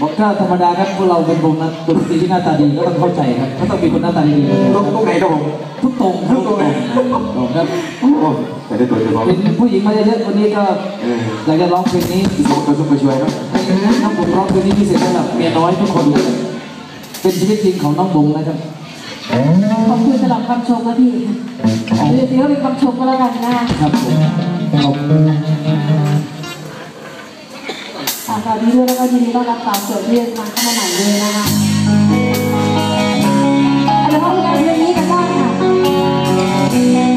บมดท่าธรรมดาครับพวกเราเป็นวงนักดนตรีที่หน้าตาดีก็ต้องเข้าใจครับถ้าต้องมีคนหน้าตาดีทุกตรงไหนครับผมทุกตรงทุกตรงครับแต่ได้ตัวเฉพเป็นผู้หญิงมาเยอะๆคนนี้ก็อยากจะร้องเพลงนี้ผมก็ต้องไปช่วยครับน้อผมร้องเพลงนี้พิเศษสำหรับเมียน้อยทุกคนเป็นชีวิตจริงของน้องบงนะครับขอบคุณสำหรับคำชมนะพี่เดี๋ยวเป็นคำชมก็แล้วกันนะครับผมขอบคุณ ค่ะสวัดีด้วยแล้วก็ยินดีต้อนรับสาวสวยที่เดินทาเข้ามาใหม่ด้วยนะคะอัลบั้มงานเพลงนี้กันด้างค่ะ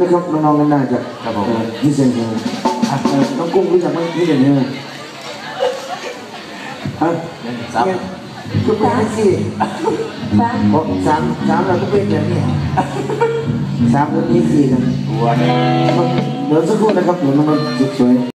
นะครับน้องๆน่าจะครับผมยี่เซนเฮอร์ต้องกุ้งรู้จักไหมยี่เซนเนี่ยฮะสามก็เป้นี่สามสามสามเราก็เป็นแบบนี้สามก็นี่สี่นะเดี๋ยวสักครู่นะครับเดี๋ยวมันสวย